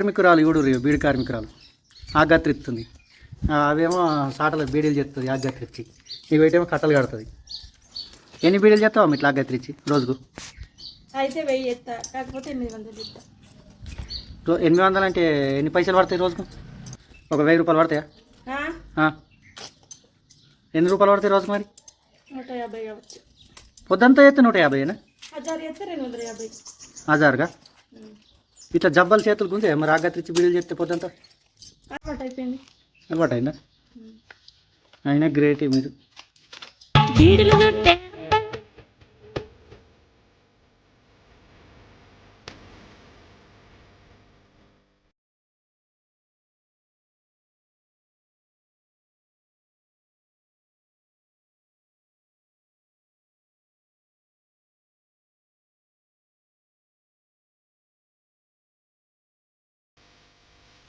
కార్మికురాలు ఇవుడు బీడి కార్మికురాలు. ఆగత్రిస్తుంది అవేమో సాటలు బీడీలు చేస్తుంది ఆగత్రిచ్చి ఇవేటేమో కట్టలు కడుతుంది. ఎన్ని బీడీలు చేస్తావు ఇట్లా ఆగత్రిచ్చి రోజుకు? అయితే వెయ్యి కాకపోతే ఎనిమిది వందలు ఎనిమిది వందలు అంటే ఎన్ని పైసలు పడతాయి రోజుకు? ఒక వెయ్యి రూపాయలు పడతాయా. ఎన్ని రూపాయలు పడతాయి రోజుకు మరి? నూట యాభై పొద్దంతా అయితే నూట యాభైనా హజారుగా. ఇట్లా జబ్బలు చేతులు గుంజే మరి ఆగత్రిచ్చి బీడీలు చేస్తే పొద్దంతా అలవాటు అయిపోయింది. అలవాటు అయిందా అయినా గ్రేట్ మీరు.